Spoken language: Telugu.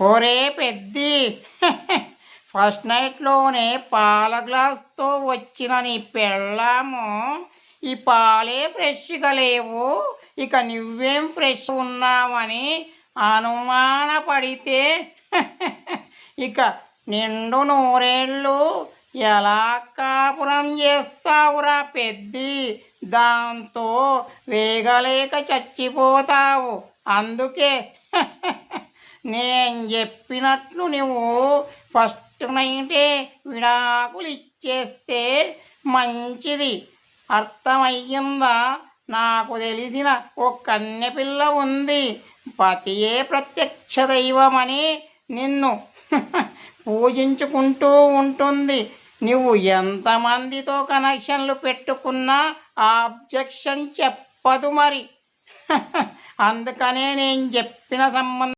ఒరే పెద్ది. ఫస్ట్ నైట్లోనే పాల గ్లాస్తో వచ్చిన నీ పెళ్ళాము. ఈ పాలే ఫ్రెష్గా లేవు. ఇక నువ్వేం ఫ్రెష్ ఉన్నావని అనుమానపడితే ఇక నిండు నూరేళ్ళు ఎలా కాపురం చేస్తావురా పెద్ది? దాంతో వేగలేక చచ్చిపోతావు. అందుకే నేను చెప్పినట్లు నువ్వు ఫస్ట్ నైటే విడాకులు ఇచ్చేస్తే మంచిది. అర్థమయ్యిందా? నాకు తెలిసిన ఓ కన్నెపిల్ల ఉంది. పతియే ప్రత్యక్ష దైవమని నిన్ను పూజించుకుంటూ ఉంటుంది. నువ్వు ఎంతమందితో కనెక్షన్లు పెట్టుకున్నా ఆబ్జెక్షన్ చెప్పదు మరి. అందుకనే నేను చెప్పిన సంబంధం